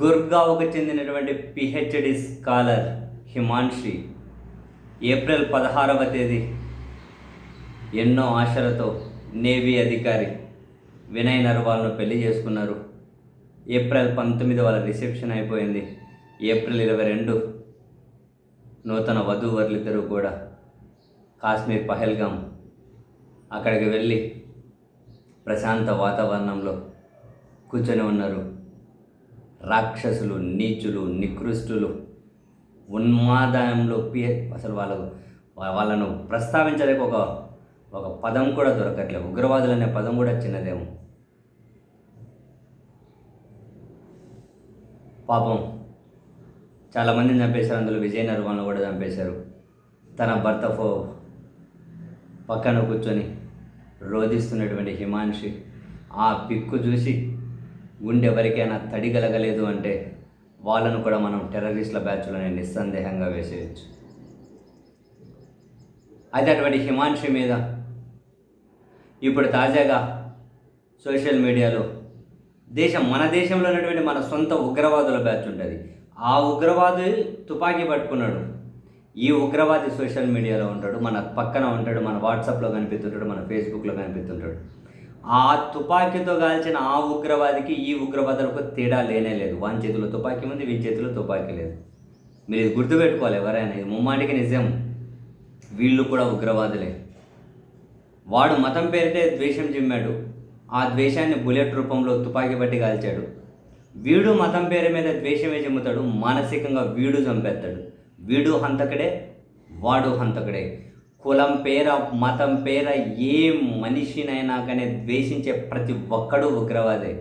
గుర్గావ్కు చెందినటువంటి PhD scholar Himanshi April పదహారవ తేదీ ఎన్నో ఆశలతో నేవీ అధికారి వినయ్ నర్వాల్ను పెళ్ళి చేసుకున్నారు. ఏప్రిల్ పంతొమ్మిది వాళ్ళ రిసెప్షన్ అయిపోయింది. ఏప్రిల్ ఇరవై రెండు నూతన వధూవరులిద్దరూ కూడా కాశ్మీర్ పహల్గాం అక్కడికి వెళ్ళి ప్రశాంత వాతావరణంలో కూర్చొని ఉన్నారు. రాక్షసులు నీచులు నికృష్టులు ఉన్మాదంలో పి అసలు వాళ్ళకు వాళ్ళను ప్రస్తావించడానికి ఒక ఒక పదం కూడా దొరకట్లేదు ఉగ్రవాదులు అనే పదం కూడా చిన్నదేమో. పాపం చాలామందిని చంపేశారు అందులో విజయ నర్వాలను కూడా చంపేశారు. తన భర్త ఫో పక్కన కూర్చొని రోధిస్తున్నటువంటి హిమాన్షి ఆ పిక్కు చూసి గుండె తడి తడిగలగలేదు అంటే వాళ్ళను కూడా మనం టెర్రరిస్టుల బ్యాచ్లోనే నిస్సందేహంగా వేసేయచ్చు. అయితే అటువంటి హిమాంషి మీద ఇప్పుడు తాజాగా సోషల్ మీడియాలో దేశం మన దేశంలో ఉన్నటువంటి మన సొంత ఉగ్రవాదుల బ్యాచ్ ఉంటుంది. ఆ ఉగ్రవాది తుపాకీ పట్టుకున్నాడు. ఈ ఉగ్రవాది సోషల్ మీడియాలో ఉంటాడు మన పక్కన ఉంటాడు మన వాట్సాప్లో కనిపిస్తుంటాడు మన ఫేస్బుక్లో కనిపిస్తుంటాడు. ఆ తుపాకీతో కాల్చిన ఆ ఉగ్రవాదికి ఈ ఉగ్రవాదులకు తేడా లేనే లేదు. వాని చేతిలో తుపాకీ ఉంది వీని చేతిలో తుపాకీ లేదు. మీరు ఇది గుర్తుపెట్టుకోవాలి ఎవరైనా. ఇది ముమ్మాటికి నిజం. వీళ్ళు కూడా ఉగ్రవాదులే. వాడు మతం పేరిటే ద్వేషం చిమ్మాడు. ఆ ద్వేషాన్ని బుల్లెట్ రూపంలో తుపాకీ బట్టి కాల్చాడు. వీడు మతం పేరు మీద ద్వేషమే చెమ్ముతాడు. మానసికంగా వీడు చంపేస్తాడు. వీడు హంతకుడే వాడు హంతకుడే. కులం పేర మతం పేర ఏ మనిషినైనా కానీ ద్వేషించే ప్రతి ఒక్కడు ఉగ్రవాదే.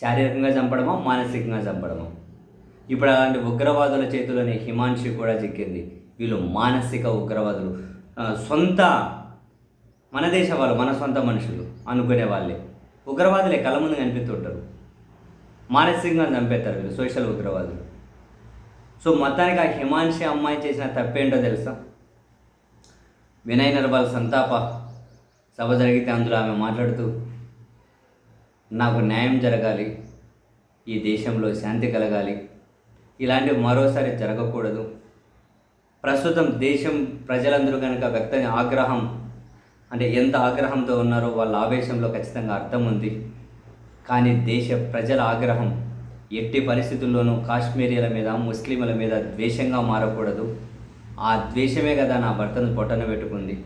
శారీరకంగా చంపడమో మానసికంగా చంపడమో? ఇప్పుడు అలాంటి ఉగ్రవాదుల చేతిలోనే హిమాంశి కూడా చిక్కింది. వీళ్ళు మానసిక ఉగ్రవాదులు. సొంత మన దేశ వాళ్ళు మన సొంత మనుషులు అనుకునే వాళ్ళే. ఉగ్రవాదులే కళ్ళ ముందు కనిపిస్తుంటారు. మానసికంగా చంపేస్తారు వీళ్ళు సోషల్ ఉగ్రవాదులు. సో మొత్తానికి ఆ హిమాంశి అమ్మాయి చేసిన తప్పేంటో తెలుసా? వినయ నర్వాల్ సంతాప సభ జరిగితే అందులో ఆమె మాట్లాడుతూ నాకు న్యాయం జరగాలి. ఈ దేశంలో శాంతి కలగాలి. ఇలాంటివి మరోసారి జరగకూడదు. ప్రస్తుతం దేశం ప్రజలందరూ కనుక వ్యక్త ఆగ్రహం అంటే ఎంత ఆగ్రహంతో ఉన్నారో వాళ్ళ ఆవేశంలో ఖచ్చితంగా అర్థం ఉంది. కానీ దేశ ప్రజల ఆగ్రహం ఎట్టి పరిస్థితుల్లోనూ కాశ్మీరీల మీద ముస్లింల మీద ద్వేషంగా మారకూడదు. ఆ ద్వేషమే కదా నా భర్తను పొట్టన పెట్టుకుంది.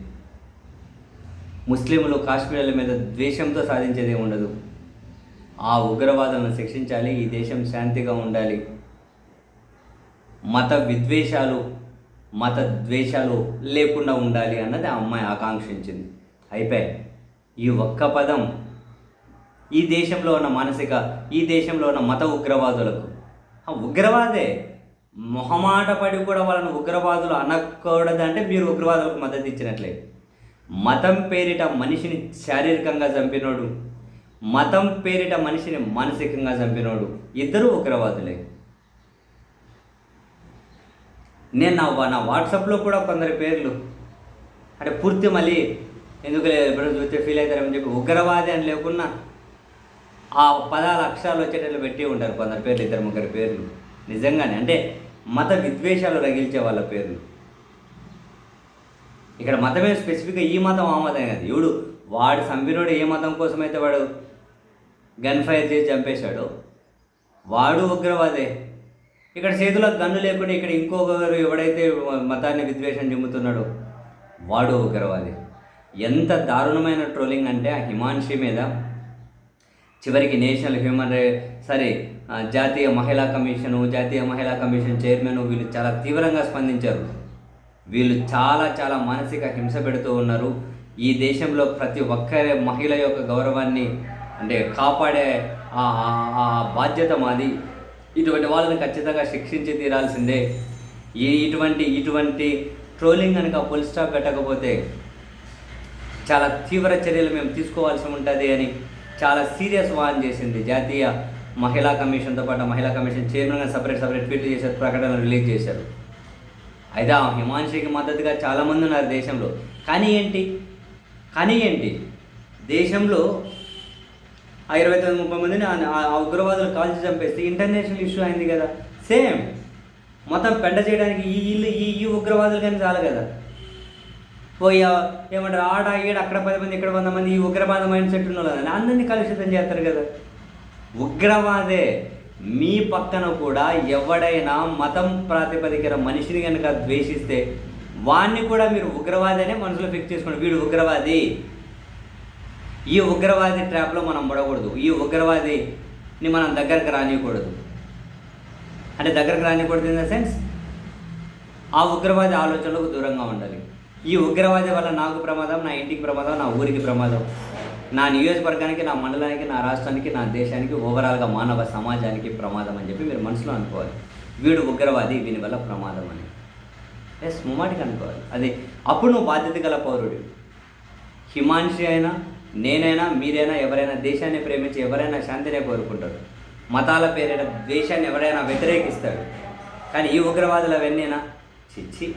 ముస్లింలు కాశ్మీర్ల మీద ద్వేషంతో సాధించేది ఉండదు. ఆ ఉగ్రవాదులను శిక్షించాలి ఈ దేశం శాంతిగా ఉండాలి. మత విద్వేషాలు మత ద్వేషాలు లేకుండా ఉండాలి అన్నది ఆ అమ్మాయి ఆకాంక్షించింది. అయిపోయి ఈ ఒక్క పదం ఈ దేశంలో ఉన్న మానసిక ఈ దేశంలో ఉన్న మత ఉగ్రవాదులకు. ఆ ఉగ్రవాదే మొహమాట పడి కూడా వాళ్ళని ఉగ్రవాదులు అనకూడదంటే మీరు ఉగ్రవాదులకు మద్దతు ఇచ్చినట్లే. మతం పేరిట మనిషిని శారీరకంగా చంపినోడు మతం పేరిట మనిషిని మానసికంగా చంపినోడు ఇద్దరు ఉగ్రవాదులే. నేను నా నా వాట్సాప్లో కూడా కొందరి పేర్లు అంటే పూర్తి మళ్ళీ ఎందుకు ఎప్పుడు చూస్తే ఫీల్ అవుతారని చెప్పి ఉగ్రవాది అని లేకున్నా ఆ పదాల అక్షరాలు వచ్చేటట్లు పెట్టి ఉంటారు కొందరు పేర్లు ఇద్దరు ముగ్గురు పేర్లు. నిజంగానే అంటే మత విద్వేషాలు రగిల్చే వాళ్ళ పేర్లు. ఇక్కడ మతమే స్పెసిఫిక్గా ఈ మతం ఆ మతం కాదు. ఇవుడు వాడు చంపినోడు ఏ మతం కోసమైతే వాడు గన్ ఫైర్ చేసి చంపేశాడు వాడు ఉగ్రవాదే. ఇక్కడ చేతిలో గన్ను లేకుండా ఇక్కడ ఇంకొకరు ఎవడైతే మతాన్ని విద్వేషం చెందుతున్నాడో వాడు ఉగ్రవాది. ఎంత దారుణమైన ట్రోలింగ్ అంటే ఆ హిమాన్షి మీద చివరికి నేషనల్ హ్యూమన్ రైట్ సరే జాతీయ మహిళా కమిషను జాతీయ మహిళా కమిషన్ చైర్మన్ వీళ్ళు చాలా తీవ్రంగా స్పందించారు. వీళ్ళు చాలా చాలా మానసిక హింస పెడుతూ ఉన్నారు. ఈ దేశంలో ప్రతి ఒక్కరి మహిళ యొక్క గౌరవాన్ని అంటే కాపాడే ఆ ఆ- ఆ బాధ్యత మాది. ఇటువంటి వాళ్ళని ఖచ్చితంగా శిక్షించి తీరాల్సిందే. ఈ ఇటువంటి ఇటువంటి ట్రోలింగ్ కనుక ఫుల్ స్టాప్ పెట్టకపోతే చాలా తీవ్ర చర్యలు మేము తీసుకోవాల్సి ఉంటుంది అని చాలా సీరియస్ వాన్ చేసింది. జాతీయ మహిళా కమిషన్తో పాటు మహిళా కమిషన్ చైర్మన్గా సపరేట్ సపరేట్ ట్వీట్లు చేశారు ప్రకటనలు రిలీజ్ చేశారు. అయితే ఆ హిమాంశికి మద్దతుగా చాలామంది ఉన్నారు దేశంలో. కానీ ఏంటి? కానీ ఏంటి? దేశంలో ఆ ఇరవై తొమ్మిది ముప్పై మందిని ఆ- ఉగ్రవాదులు కాల్చి చంపేస్తే ఇంటర్నేషనల్ ఇష్యూ అయింది కదా. సేమ్ మొత్తం పెండ చేయడానికి ఈ ఇల్లు ఈ ఈ ఉగ్రవాదులు కానీ చాలు కదా. పోయా ఏమంటారు ఆడ ఈడ అక్కడ పది మంది ఇక్కడ వంద మంది ఈ ఉగ్రవాద మైండ్ సెట్ ఉన్న వాళ్ళని అందరినీ కలుషితం చేస్తారు కదా. ఉగ్రవాదే మీ పక్కన కూడా ఎవడైనా మతం ప్రాతిపదికన మనిషిని కనుక ద్వేషిస్తే వాణ్ణి కూడా మీరు ఉగ్రవాది అనే మనసులో ఫిక్స్ చేసుకోండి. వీడు ఉగ్రవాది. ఈ ఉగ్రవాది ట్రాప్లో మనం పడకూడదు. ఈ ఉగ్రవాదిని మనం దగ్గరకు రానియకూడదు. అంటే దగ్గరకు రానియకూడదు ఇన్ ద సెన్స్ ఆ ఉగ్రవాది ఆలోచనలకు దూరంగా ఉండాలి. ఈ ఉగ్రవాది వల్ల నాకు ప్రమాదం నా ఇంటికి ప్రమాదం నా ఊరికి ప్రమాదం. నా నియోజకవర్గానికి నా మండలానికి నా రాష్ట్రానికి నా దేశానికి ఓవరాల్గా మానవ సమాజానికి ప్రమాదం అని చెప్పి మీరు మనసులో అనుకోవాలి. వీడు ఉగ్రవాది వీని వల్ల ప్రమాదం అని. ఎస్ ముమ్మాటికి అనుకోవాలి. అది అప్పుడు నువ్వు బాధ్యత గల పౌరుడు హిమాంశి అయినా నేనైనా మీరైనా ఎవరైనా దేశాన్ని ప్రేమించి ఎవరైనా శాంతినే కోరుకుంటారు మతాల పేరిట ద్వేషాన్ని ఎవరైనా వ్యతిరేకిస్తాడు. కానీ ఈ ఉగ్రవాదులు అవన్నీనా చిచ్చి